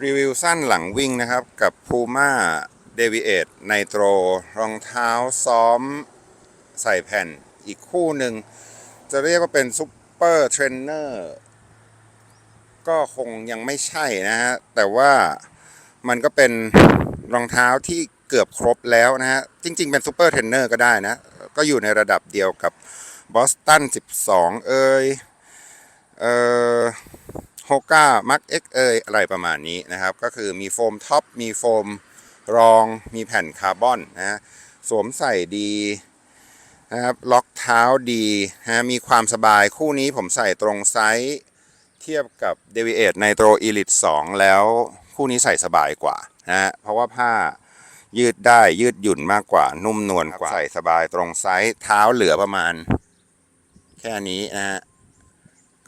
รีวิวสั้นหลังวิ่งนะครับกับ Puma Deviate Nitro รองเท้าซ้อมใส่แผ่นอีกคู่หนึ่ง จะเรียกว่าเป็นซุปเปอร์เทรนเนอร์ก็คงยังไม่ใช่นะฮะ แต่ว่ามันก็เป็นรองเท้าที่เกือบครบแล้วนะฮะ จริง ๆ เป็นซูเปอร์เทรนเนอร์ก็ได้นะ ก็อยู่ในระดับเดียวกับบอสตัน 12 เอยเอ่อ โฮก้ามักเอ็กเอยอะไรประมาณนี้นะครับ ก็คือมีโฟมท็อป มีโฟมรอง มีแผ่นคาร์บอนนะฮะสวมใส่ดีนะครับล็อกเท้าดีนะมีความสบายคู่นี้ผมใส่ตรงไซส์เทียบกับ d e v i a t e Nitro Elite 2 แล้วคู่นี้ใส่สบายกว่านะฮะเพราะว่าผ้ายืดได้ยืดหยุ่นมากกว่านุ่มนวลกว่า ใส่สบายตรงไซส์เท้าเหลือประมาณ แค่นี้นะฮะ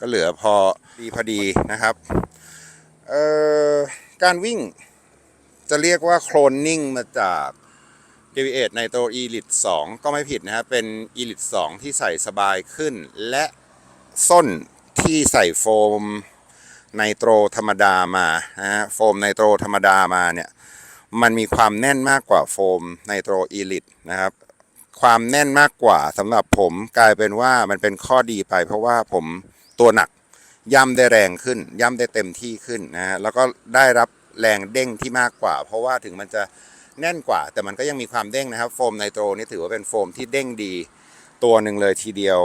ก็เหลือพอดีพอดีนะครับเอ่อการวิ่งจะเรียกว่าโคลนนิ่งมาจาก d e v i a t e Nitro Elite 2 ก็ไม่ผิดนะครับ เป็น Elite 2 ที่ใส่สบายขึ้น และส้นที่ใส่โฟมไนโตรธรรมดามานะฮะโฟมไนโตรธรรมดามาเนี่ยมันมีความแน่นมากกว่าโฟมไนโตรอีลิตนะครับ ความแน่นมากกว่าสำหรับผมกลายเป็นว่ามันเป็นข้อดีไปเพราะว่าผม ตัวหนัก ย่ำได้แรงขึ้น ย่ำได้เต็มที่ขึ้นนะฮะแล้วก็ได้รับแรงเด้งที่มากกว่า เพราะว่าถึงมันจะแน่นกว่า แต่มันก็ยังมีความเด้งนะครับ โฟมไนโตรนี่ถือว่าเป็นโฟมที่เด้งดีตัวหนึ่งเลยทีเดียว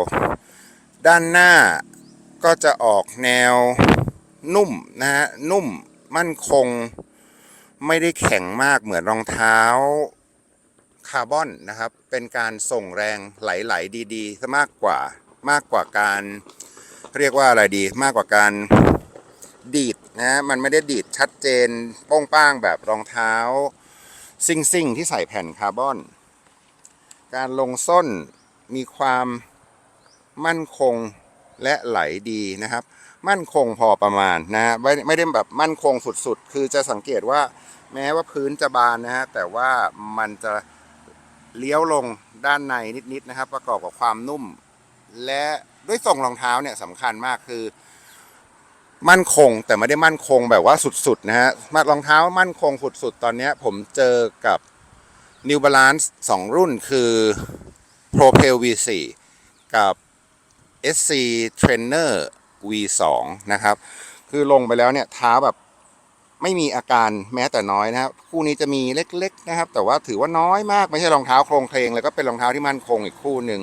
ด้านหน้าก็จะออกแนวนุ่มนะฮะนุ่มมั่นคงไม่ได้แข็งมากเหมือนรองเท้าคาร์บอนนะครับ เป็นการส่งแรงไหลๆดีๆซะมากกว่ามากกว่าการ เรียกว่าอะไรดีมากกว่าการดีดนะมันไม่ได้ดีดชัดเจนโป้งป้างแบบรองเท้า ซิงซิงที่ใส่แผ่นคาร์บอน การลงส้นมีความมั่นคงและไหลดีนะครับ มั่นคงพอประมาณนะฮะไม่ไม่ได้แบบมั่นคงสุดๆ คือจะสังเกตว่าแม้ว่าพื้นจะบานนะฮะแต่ว่ามันจะเลี้ยวลงด้านในนิดๆนะครับ ประกอบกับความนุ่มและ ด้วยทรงรองเท้าเนี่ยสำคัญมากคือ มั่นคงแต่ไม่ได้มั่นคงแบบว่าสุดๆนะฮะมารองเท้ามั่นคงสุดๆตอนนี้ผมเจอกับ New Balance 2 รุ่นคือ Pro p e l V4 กับ SC Trainer V2 นะครับ คือลงไปแล้วเนี่ยเท้าแบบไม่มีอาการแม้แต่น้อยนะครับ คู่นี้จะมีเล็กๆนะครับ แต่ว่าถือว่าน้อยมากไม่ใช่รองเท้าโครงเพลงแล้วก็เป็นรองเท้าที่มั่นคงอีกคู่หนึ่ง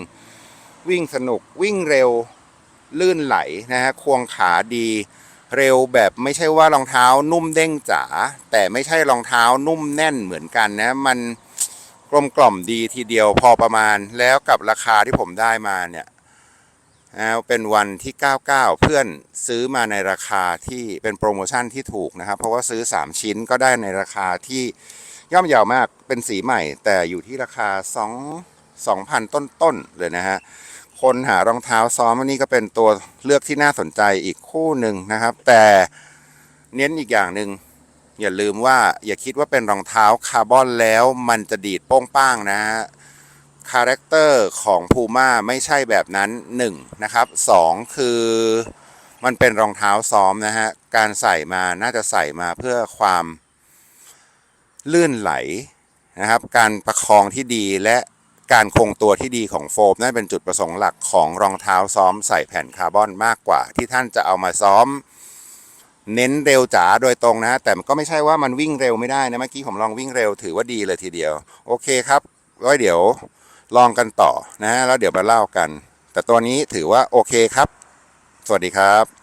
วิ่งสนุกวิ่งเร็วลื่นไหลนะฮะควงขาดี เร็วแบบไม่ใช่ว่ารองเท้านุ่มเด้งจ๋าแต่ไม่ใช่รองเท้านุ่มแน่นเหมือนกันนะ มันกลมกล่อมดีทีเดียวพอประมาณแล้วกับราคาที่ผมได้มาเนี่ยเป็นวันที่ 99 เพื่อนซื้อมาในราคาที่เป็นโปรโมชั่นที่ถูกนะครับ เพราะว่าซื้อ 3 ชิ้นก็ได้ในราคาที่ย่อมเยาวมากเป็นสีใหม่ แต่อยู่ที่ราคา 2 2,000 ต้นๆเลยนะฮะ คนหารองเท้าซ้อมอันนี้ก็เป็นตัวเลือกที่น่าสนใจอีกคู่หนึ่งนะครับ แต่เน้นอีกอย่างหนึ่งอย่าลืมว่าอย่าคิดว่าเป็นรองเท้าคาร์บอนแล้วมันจะดีดโป้งป้างนะฮะคาแรคเตอร์ของพูม่าไม่ใช่แบบนั้น1นะครับ2คือมันเป็นรองเท้าซ้อมนะฮะการใส่มาน่าจะใส่มาเพื่อความลื่นไหลนะครับ การประคองที่ดีและ การคงตัวที่ดีของโฟมนั่นเป็นจุดประสงค์หลักของรองเท้าซ้อมใส่แผ่นคาร์บอนมากกว่า ที่ท่านจะเอามาซ้อม เน้นเร็วจ๋าโดยตรงนะฮะแต่มันก็ไม่ใช่ว่ามันวิ่งเร็วไม่ได้นะเมื่อกี้ผมลองวิ่งเร็วถือว่าดีเลยทีเดียว โอเคครับไว้เดี๋ยวลองกันต่อนะฮะแล้วเดี๋ยวมาเล่ากัน แต่ตัวนี้ถือว่าโอเคครับ สวัสดีครับ